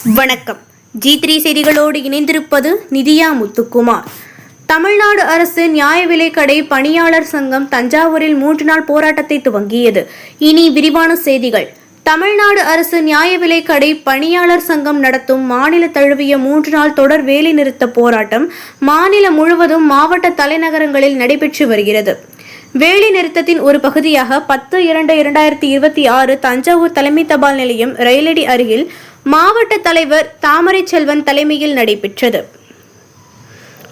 வணக்கம். G three செய்திகளோடு இணைந்திருப்பது நிதியா முத்துக்குமார். தமிழ்நாடு அரசு நியாய விலைக்கடை பணியாளர் சங்கம் தஞ்சாவூரில் மூன்று நாள் போராட்டத்தை துவங்கியது. இனி விரிவான செய்திகள். தமிழ்நாடு அரசு நியாய விலைக்கடை பணியாளர் சங்கம் நடத்தும் மாநில தழுவிய மூன்று நாள் தொடர் வேலைநிறுத்த போராட்டம் மாநிலம் முழுவதும் மாவட்ட தலைநகரங்களில் நடைபெற்று வருகிறது. வேலை நிறுத்தத்தின் ஒரு பகுதியாக பத்து இரண்டு இரண்டாயிரத்தி இருபத்தி ஆறு தஞ்சாவூர் தலைமை தபால் நிலையம் ரயிலடி அருகில் மாவட்ட தலைவர் தாமரை செல்வன் தலைமையில் நடைபெற்றது.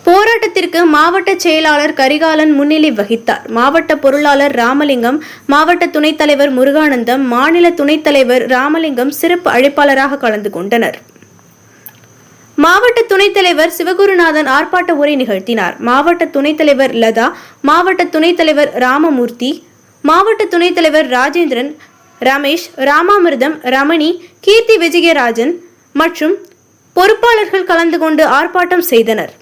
போராட்டத்திற்கு மாவட்ட செயலாளர் கரிகாலன் முன்னிலை வகித்தார். மாவட்ட பொருளாளர் ராமலிங்கம் மாவட்ட துணைத் தலைவர் முருகானந்தம் மாநில துணைத் தலைவர் ராமலிங்கம் சிறப்பு அழைப்பாளராக கலந்து கொண்டனர். மாவட்ட துணைத் தலைவர் சிவகுருநாதன் ஆர்ப்பாட்ட உரை நிகழ்த்தினார். மாவட்ட துணைத் தலைவர் லதா மாவட்ட துணைத் தலைவர் ராமமூர்த்தி மாவட்ட துணைத் தலைவர் ராஜேந்திரன் ரமேஷ் ராமாமிர்தம் ரமணி கீர்த்தி விஜயராஜன் மற்றும் பொறுப்பாளர்கள் கலந்து கொண்டு ஆர்ப்பாட்டம் செய்தனர்.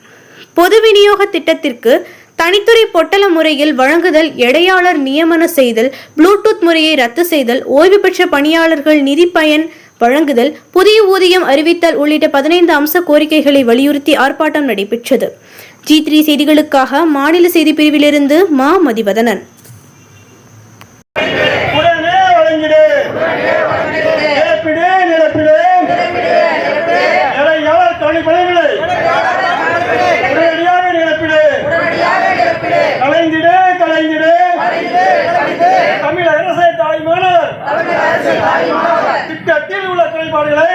பொது விநியோக திட்டத்திற்கு தனித்துறை பொட்டல முறையில் வழங்குதல் எடையாளர் நியமன செய்தல் ப்ளூடூத் முறையை ரத்து செய்தல் ஓய்வு பெற்ற பணியாளர்கள் நிதி பயன் வழங்குதல் புதிய ஊதியம் அறிவித்தல் உள்ளிட்ட பதினைந்து அம்ச கோரிக்கைகளை வலியுறுத்தி ஆர்ப்பாட்டம் நடைபெற்றது. ஜி த்ரீ செய்திகளுக்காக மாநில செய்தி பிரிவிலிருந்து மா. மதிவதனன். திட்டத்தில் உள்ள குறைபாடுகளை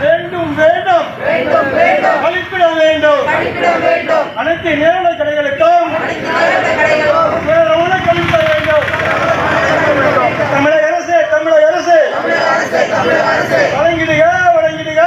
வேண்டும் வேண்டும். அளிப்பிட வேண்டும். அனைத்து நேரடி கடைகளுக்கும் தமிழக அரசு தமிழக அரசு. வழங்கிடுக வழங்கிடுக.